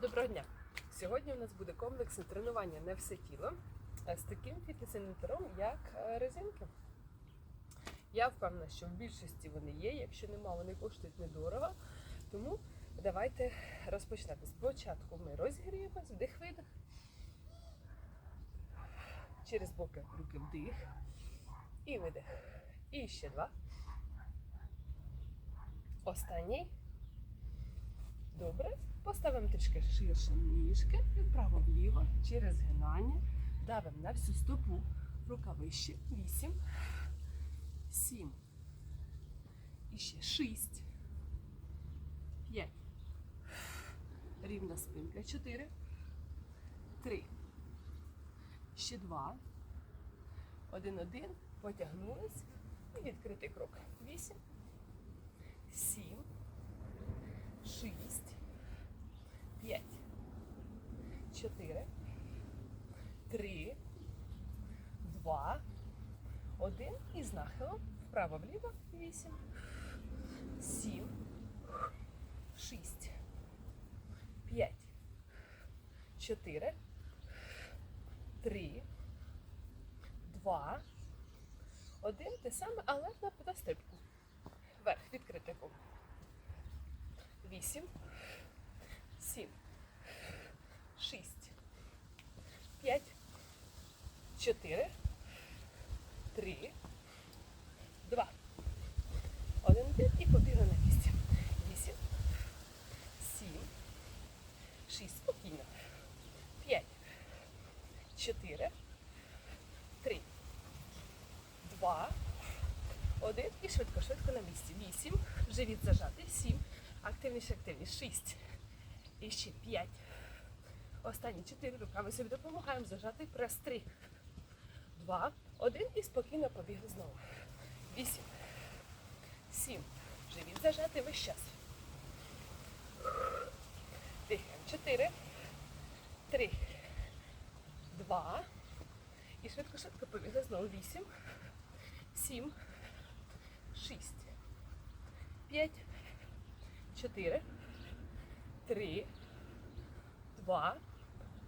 Доброго дня! Сьогодні у нас буде комплексне тренування на все тіло е, з таким фітнес-інвентарем, як е, резинки. Я впевнена, що в більшості вони є. Якщо нема, вони коштують недорого. Тому давайте розпочнемо. Спочатку ми розігріємось, вдих-видих. Через боки руки вдих. І видих. І ще два. Останній. Добре. Поставимо трішки ширше ніжки, вправо вліво, через згинання. Давимо на всю стопу. Рука вище. Вісім. Сім. І ще шість. П'ять. Рівна спинка. Чотири. Три. Ще два. Один-один. Потягнулись. І відкритий крок. Вісім. Сім. Шість. 4, 3, 2, 1. І з нахилом. Вправо-вліво. 8, 7, 6, 5, 4, 3, 2, 1. Те саме, але на подострибку. Вверх. Відкрити пункт. 8. Чотири. Три. Два. Один один і побігли на місці. Вісім. Сім. Шість. Спокійно. П'ять. Чотири. Три. Два. Один. І швидко, швидко на місці. Вісім. Живіт зажатий. Сім. Активніше, активніше. Шість. І ще п'ять. Останні чотири руками собі допомагаємо зажати прес три. Два. Один. І спокійно побігли знову. Вісім. Сім. Живіт зажатий весь час. Дихаємо. Чотири. Три. Два. І швидко-швидко побігли знову. Вісім. Сім. Шість. П'ять. Чотири. Три. Два.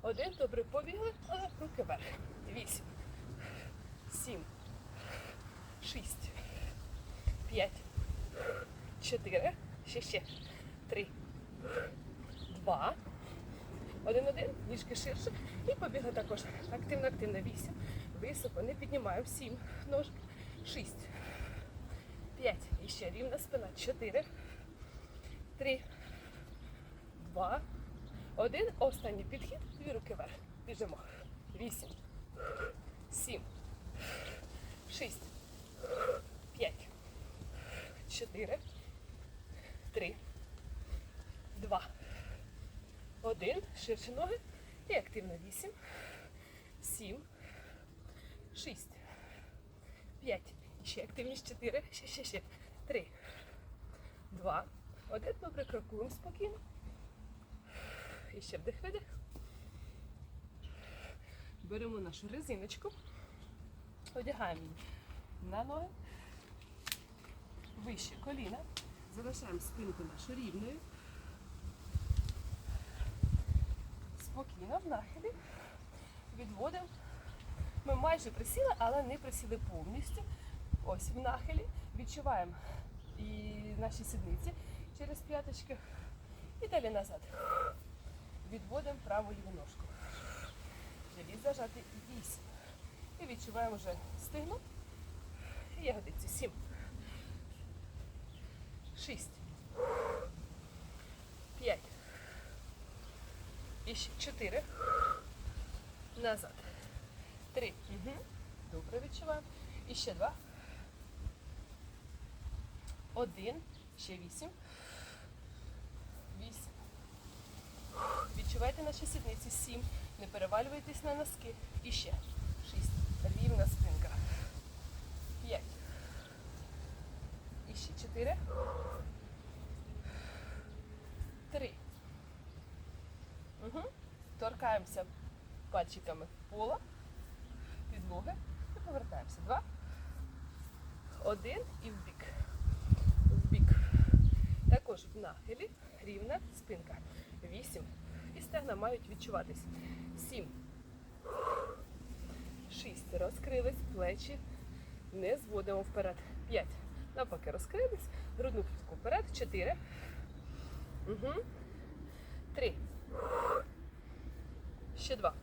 Один. Добре, побігли. Руки вверх. Вісім. Сім. Шість. П'ять. Чотири. Ще ще. Три. Два. Один-один. Ніжки ширше. І побігли також. Активно-активно. Вісім. Високо. Не піднімаємо. Сім. Ножки. Шість. П'ять. І ще рівна спина. Чотири. Три. Два. Один. Останній підхід. Дві руки вверх. Біжимо. Вісім. Сім. Шість. П'ять. Чотири. Три. Два. Один. Ширше ноги. І активно. Вісім. Сім. Шість. П'ять. Ще активність. Чотири. Ще, ще, ще. Три. Два. Один. Добре, крокуємо спокійно. І ще вдих видих. Беремо нашу резиночку, одягаємо її на ноги, вище коліна, залишаємо спинку нашу рівною. Спокійно в нахилі. Відводимо. Ми майже присіли, але не присіли повністю. Ось в нахилі. Відчуваємо і наші сідниці через п'яточки. І далі назад. Відводимо праву ліву ножку. Живіт зажати вісім. І відчуваємо вже стигну. І ягодиці. Сім. Шість. П'ять. І ще чотири. Назад. Три. Угу. Добре відчуваємо. І ще два. Один. Ще вісім. Вісім. Відчувайте наші сідниці. Сім. Не перевалюйтесь на носки. І ще. Шість. Рівна спинка. П'ять. І ще чотири. Три. Угу. Торкаємося пальчиками пола, підлоги і повертаємося. Два. Один і в бік. В бік. Також в нахилі рівна спинка. Вісім. І стегна мають відчуватись. Сім. Шість. Розкрились, плечі. Не зводимо вперед. П'ять. Навпаки, розкрились. Грудну клітку вперед. Чотири. Угу. Три. Ще два.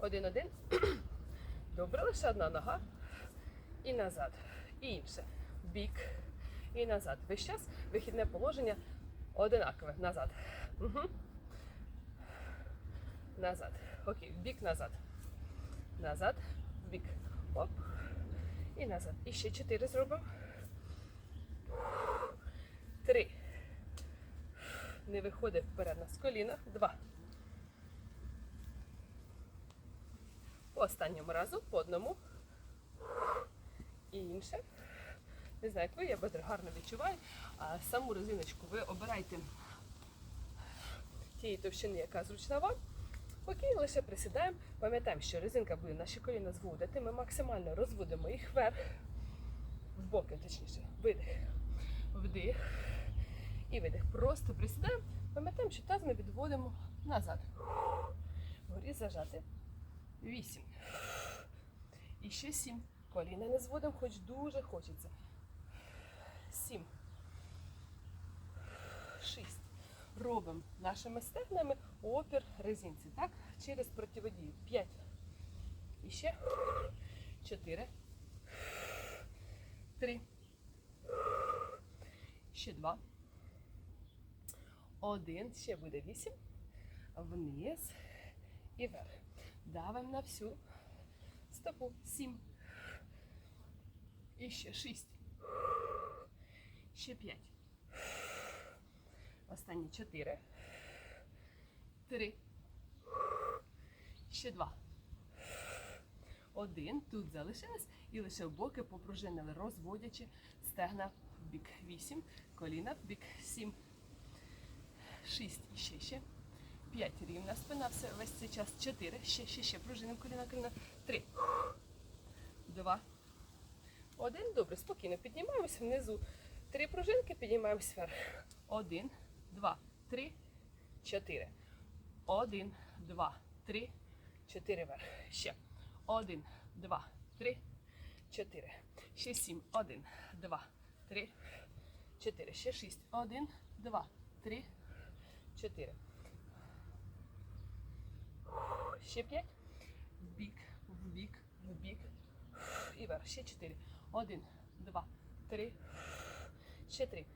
Один, один. Добре, лише одна нога. І назад. І інше. Бік. І назад. Весь час вихідне положення одинакове. Назад. Угу. Назад. Окей, бік назад. Назад, бік. Оп. І назад. І ще чотири зробимо. Три. Не виходить вперед нас коліна. Два. По останньому разу, по одному. І інше. Не знаю, як ви, я бедра гарно відчуваю. А саму резиночку ви обирайте тієї товщини, яка зручна вам. Окей, лише присідаємо. Пам'ятаємо, що резинка буде наші коліна зводити. Ми максимально розводимо їх вверх, в боки, точніше, видих, вдих і видих. Просто присідаємо. Пам'ятаємо, що таз ми відводимо назад. Вгорі зажати. Вісім. І ще сім. Коліна не зводимо, хоч дуже хочеться. Сім. Шість. Робимо нашими стегнами опір резинці, так? Через противодію. П'ять. І ще. Чотири. Три. Ще два. Один. Ще буде вісім. Вниз і вверх. Давимо на всю стопу. Сім. І ще шість. Ще п'ять. Останні чотири. Три. Ще два. Один. Тут залишилось. І лише боки попружинили, розводячи стегна в бік. Вісім. Коліна в бік. Сім. Шість. І ще ще. П'ять. Рівна спина. Все весь цей час. Чотири. Ще, ще, ще. Пружинимо коліна, коліна. Три. Два. Один. Добре. Спокійно піднімаємося внизу. Три пружинки, піднімаємось вверх. Один, два, три, чотири. Один, два, три, чотири вверх. Ще. Один, два, три, чотири. Ще сім. Один, два, три, чотири. Ще шість. Один, два, три, чотири. Ще п'ять. Бік, в бік. І вверх. Ще чотири. Один, два, три. Ще три.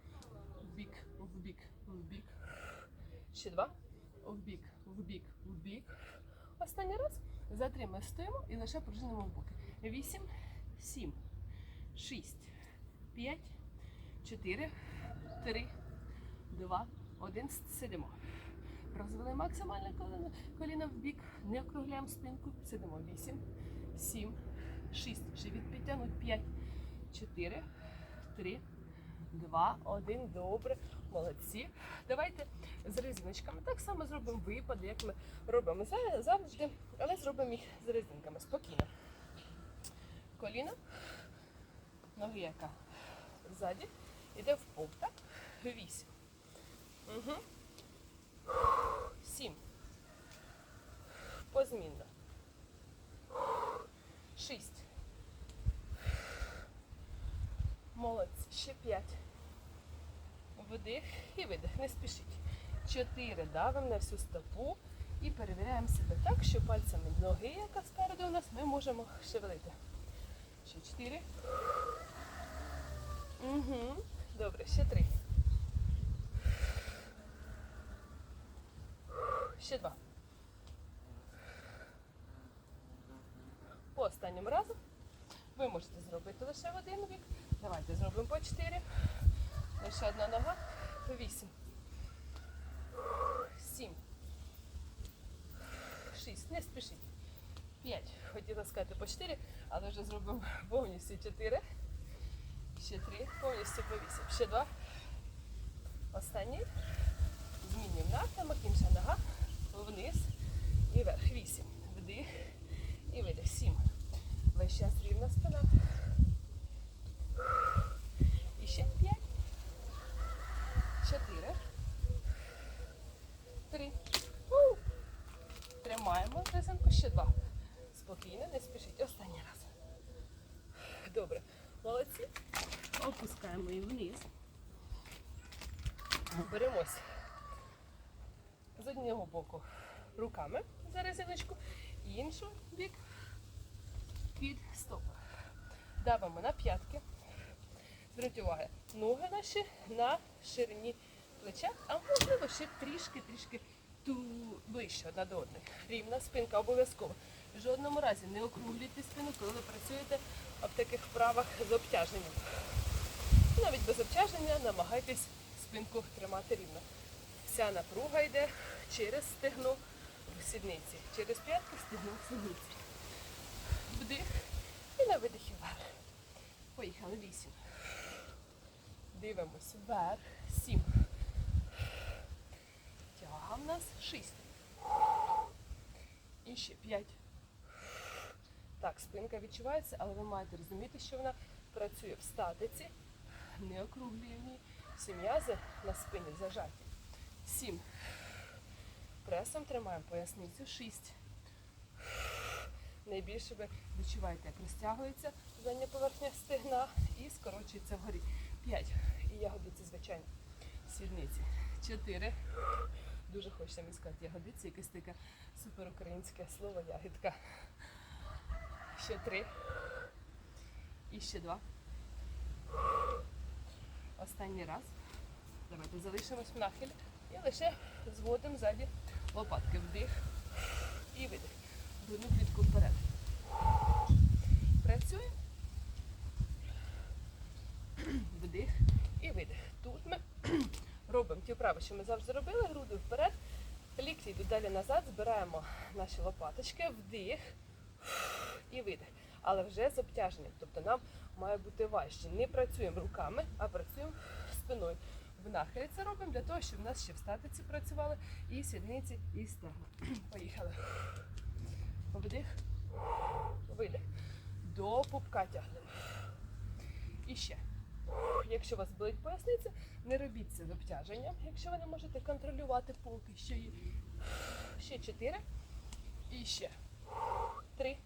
В бік, в бік, в бік. Ще два. В бік, в бік, в бік. Останній раз. Затримай, стоїмо і лише пружинимо в боки. Вісім, сім, шість, п'ять, чотири, три, два, один. Сидимо. Розвели максимально коліно, коліно в бік. Не округляємо спинку. Сидимо. Вісім, сім, шість. Живіт підтягнуть. П'ять, чотири, три. Два, один, добре, молодці. Давайте з резиночками. Так само зробимо випади, як ми робимо завжди, але зробимо їх з резинками. Спокійно. Коліна, ноги яка ззаді, йде в пол, так? Вісім. Угу. Сім. Позмінно. Шість. Молодці. Ще п'ять. Вдих і видих. Не спішіть. Чотири. Давимо на всю стопу і перевіряємо себе так, що пальцями ноги, яка спереду у нас, ми можемо шевелити. Ще чотири. Угу. Добре, ще три. Ще два. По останньому разу ви можете зробити лише в один бік. Давайте зробимо по чотири. Лише одна нога. Вісім. Сім. Шість. Не спішіть. П'ять. Хотіла сказати по чотири, але вже зробимо повністю чотири. Ще три. Повністю по вісім. Ще два. Останній. Змінюємо напрямок. Інша нога. Вниз і вверх. Вісім. Вдих і видих. Сім. Весь час рівна спина. І ще п'ять. Чотири. Резинку, ще два. Спокійно, не спішіть. Останній раз. Добре. Молодці. Опускаємо її вниз. Беремось з одного боку руками за резиночку, інший бік під стопу. Давимо на п'ятки. Зверніть увагу, ноги наші на ширині плеча, а можливо ще трішки-трішки ту ближче одна до одної. Рівна спинка обов'язково. В жодному разі не округлюйте спину, коли ви працюєте в таких вправах з обтяженням. Навіть без обтяження намагайтесь спинку тримати рівно. Вся напруга йде через стегно в сідниці, через п'ятки стегно в сідниці. Вдих і на видихі вверх. Поїхали вісім. Дивимось вверх. Сім. Тяга в нас шість. І ще п'ять. Так, спинка відчувається, але ви маєте розуміти, що вона працює в статиці, не округлює в ній. Всі м'язи на спині зажаті. Сім. Пресом тримаємо поясницю. Шість. Найбільше ви відчуваєте, як розтягується задня поверхня стегна і скорочується вгорі. П'ять. І ягодиці, звичайно, сідниці. Чотири. Дуже хочеться мені сказати ягодиці, якесь таке суперукраїнське слово ягідка. Ще три. І ще два. Останній раз. Давайте залишимось в нахилі і лише зводимо ззаді лопатки. Вдих і видих. Одну клітку вперед. Працюємо. Вдих і видих. Тут ми робимо ті вправи, що ми завжди робили, груди вперед, лікті йдуть далі назад, збираємо наші лопаточки, вдих і видих. Але вже з обтяженням. Тобто нам має бути важче. Не працюємо руками, а працюємо спиною. В нахилі це робимо для того, щоб в нас ще в статиці працювали і сідниці, і стегна. Поїхали. Вдих, видих. До пупка тягнемо. І ще. Якщо у вас болить поясниця, не робіть це з обтяженням, якщо ви не можете контролювати поки що її. Ще чотири. І ще. Три.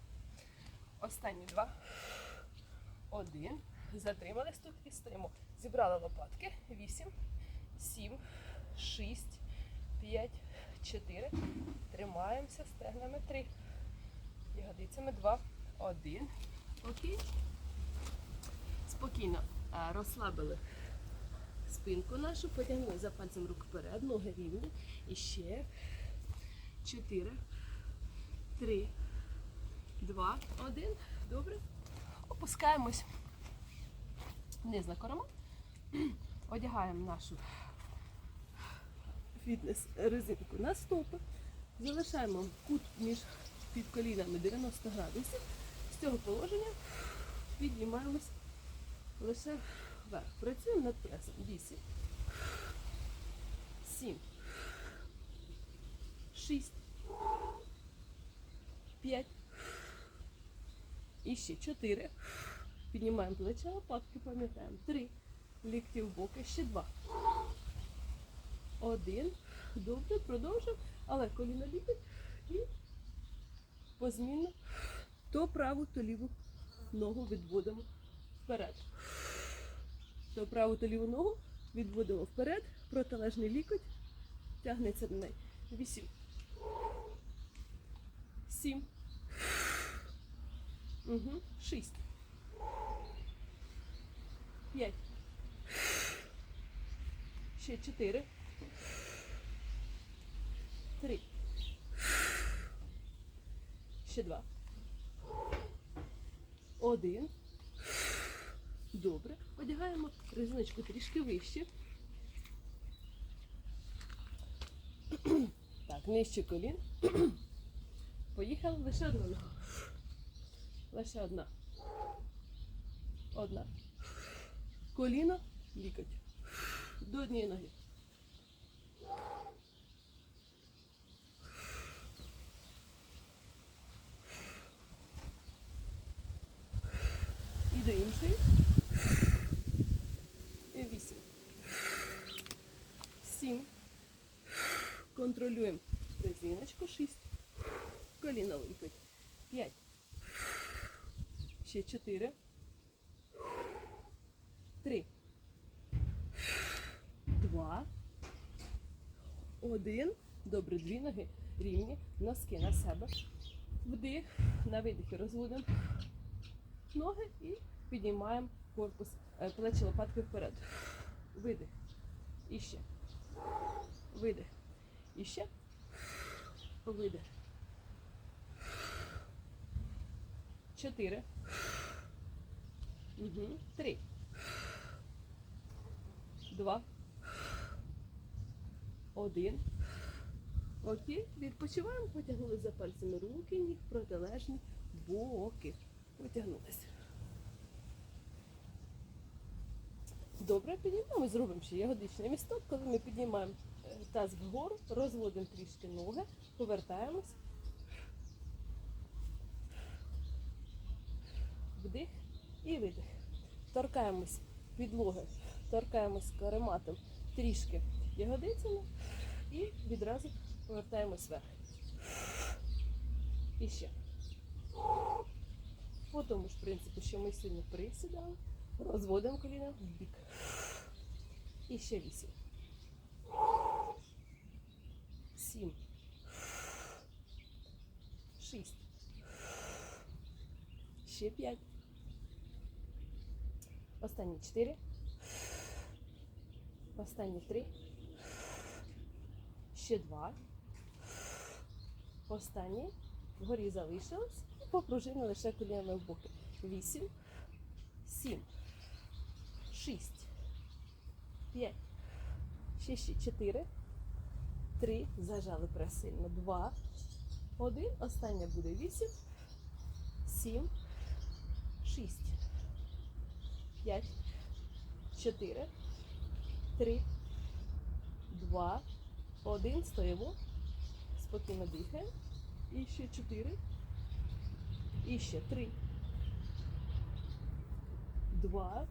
Останні два. Один. Затримались тут і стоїмо. Зібрали лопатки. Вісім, сім, шість, п'ять, чотири. Тримаємося стегнами три. Ягодицями два, один. Окей. Спокійно розслабили спинку нашу, потягнули за пальцем рук вперед, ноги рівні. І ще чотири, три, два, один. Добре. Опускаємось вниз на корма. Одягаємо нашу фітнес-резинку на стопи. Залишаємо кут між під колінами 90 градусів. З цього положення піднімаємось лише вверх. Працюємо над пресом. 8, 7, 6, 5 і ще 4. Піднімаємо плече, лопатки пам'ятаємо. 3. Лікті в боки, ще 2. Один. Добре, продовжуємо. Але коліна лікоть і позмінно то праву, то ліву ногу відводимо вперед. То праву, то ліву ногу відводимо вперед, протилежний лікоть тягнеться до неї. Вісім. Сім. Угу. Шість. П'ять. Ще чотири. Три. Ще два. Один. Добре. Одягаємо резиночку трішки вище. Так, нижче колін. Поїхали лише одна нога. Лише одна. Одна. Коліно, лікоть. До однієї ноги. І до іншої. І вісім. Сім. Контролюємо резиночку. Шість. Коліно випить. П'ять. Ще чотири. Три. Два. Один. Добре, дві ноги рівні. Носки на себе. Вдих. На видихі розводимо ноги і піднімаємо корпус, е, плечі лопатки вперед. Видих. І ще. Видих. І ще. Видих. Чотири. Угу. Три. Два. Один. Окей. Відпочиваємо. Потягнули за пальцями руки, ніг, протилежні боки. Потягнулися. Добре, підіймаємо, зробимо ще ягодичний місток, коли ми піднімаємо таз вгору, розводимо трішки ноги, повертаємось. Вдих і видих. Торкаємось підлоги, торкаємось карематом трішки ягодицями і відразу повертаємось вверх. І ще. По тому ж принципу, що ми сьогодні присідали, розводимо коліна в бік. І ще вісім. Сім. Шість. Ще п'ять. Останні чотири. Останні три. Ще два. Останні. Вгорі залишилось. І попружини лише колінами в боки. Вісім. Сім. Шість. П'ять. Ще ще чотири. Три. Зажали пресильно. Два. Один. Остання буде вісім. Сім. Шість. П'ять. Чотири. Три. Два. Один. Стоїмо. Спокійно дихаємо. І ще чотири. І ще три. Два.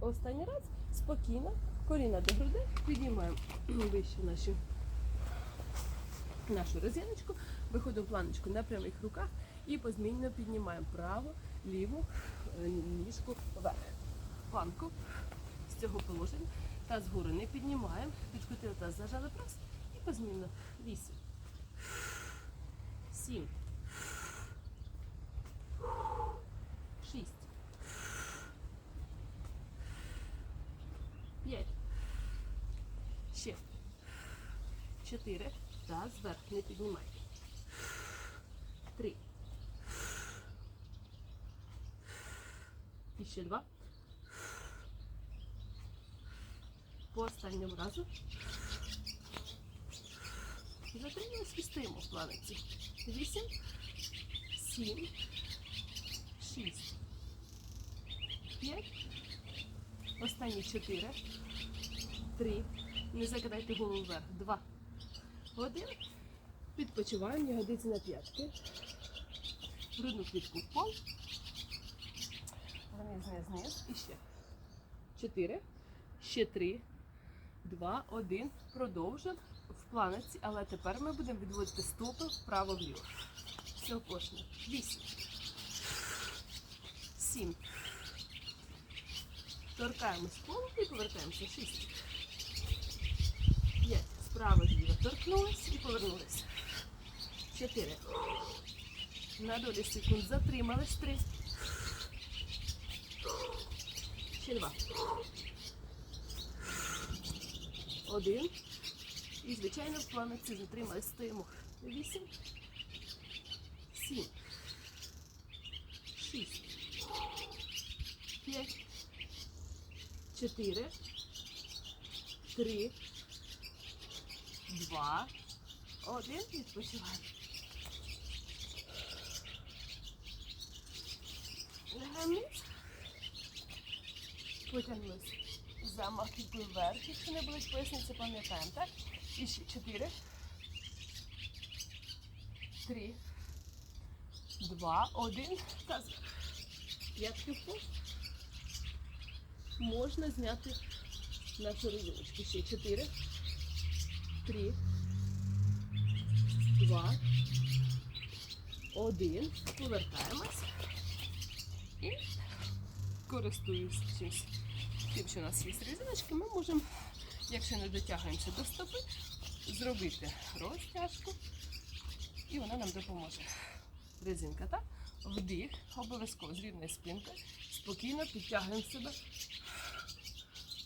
Останній раз. Спокійно. Коліна до груди. Піднімаємо вище наші, нашу резиночку. Виходимо планочку на прямих руках і позмінно піднімаємо праву, ліву е, ніжку вверх. Планку з цього положення. Таз згори не піднімаємо. Підкотили таз, зажали прес і позмінно. Вісім. Сім. Шість. П'ять. Ще. Чотири. Таз вверх не піднімайте. Три. І ще два. По останньому разу. Затримались і стоїмо в планиці. Вісім, сім, шість, п'ять. Останні чотири. Три. Не закидайте голову вверх. Два. Один. Відпочиваємо ягодиці на п'ятки. Грудну клітку в пол. Вниз, вниз, вниз. І ще. Чотири. Ще три. Два, один. Продовжуємо в планиці, але тепер ми будемо відводити стопи вправо-вліво. Все кожне. Вісім. Сім. Торкаємось полу і повертаємося. Шість. Справа зліва торкнулись і повернулися. Чотири. На долі секунд затримались. Три. Ще два. Один. І, звичайно, в планиці затримались. Стоїмо. Вісім. Сім. Шість. П'ять. Чотири. Три. Два. Один. Відпочиваємо. Лягаємо вниз. Потягнулися. Замах підплив вверх, якщо не болить поясниця, пам'ятаємо, так? І ще чотири. Три. Два. Один. Таз. П'ятки в пол. Можна зняти нашу резиночку. Ще чотири. Три. два, один. Повертаємось. І користуючись тим, що у нас є резиночки, ми можемо, якщо не дотягуємося до стопи, зробити розтяжку, і вона нам допоможе. Резинка, так? Вдих, обов'язково з рівною спинкою. Спокійно підтягуємо себе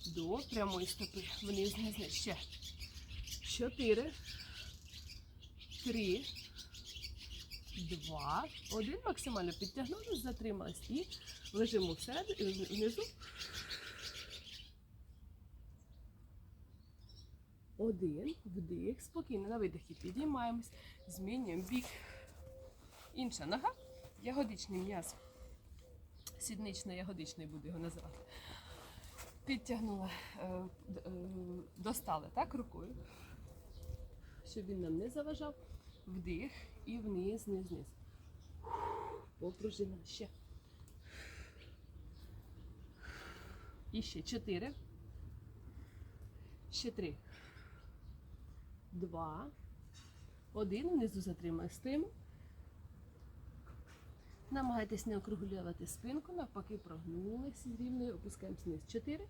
до прямої стопи. Вниз, вниз. Ще. Чотири. Три. Два. Один. Максимально підтягнулись, затримались. І лежимо всередину, внизу. Один. Вдих. Спокійно. На видихі підіймаємось. Змінюємо бік. Інша нога. Ягодичний м'яз. Сіднично-ягодичний буду його називати. Підтягнула, е, е, достали так рукою, щоб він нам не заважав. Вдих і вниз, вниз, вниз. Попружина ще. І ще чотири. Ще три. Два. Один. Внизу затримай стиму. Намагайтесь не округлювати спинку, навпаки, прогнулися з рівною, опускаємось вниз. Чотири,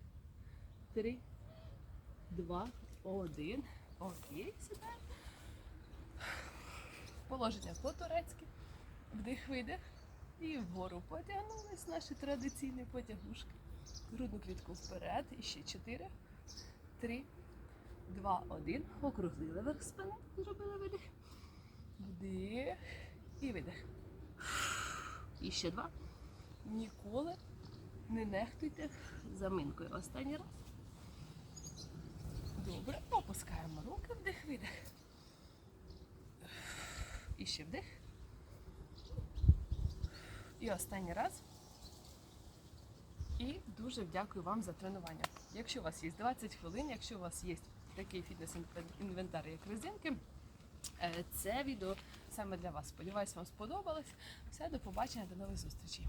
три, два, один. Окей, сідаємо. Положення по-турецьки. Вдих, видих. І вгору потягнулись наші традиційні потягушки. Грудну клітку вперед. І ще чотири, три, два, один. Округлили верх спини. Зробили видих. Вдих і видих. І ще два. Ніколи не нехтуйте заминкою. Останній раз. Добре, опускаємо руки, вдих, видих. І ще вдих. І останній раз. І дуже дякую вам за тренування. Якщо у вас є 20 хвилин, якщо у вас є такий фітнес-інвентар, як резинки, е, це відео саме для вас. Сподіваюсь, вам сподобалось. Все, до побачення, до нових зустрічей.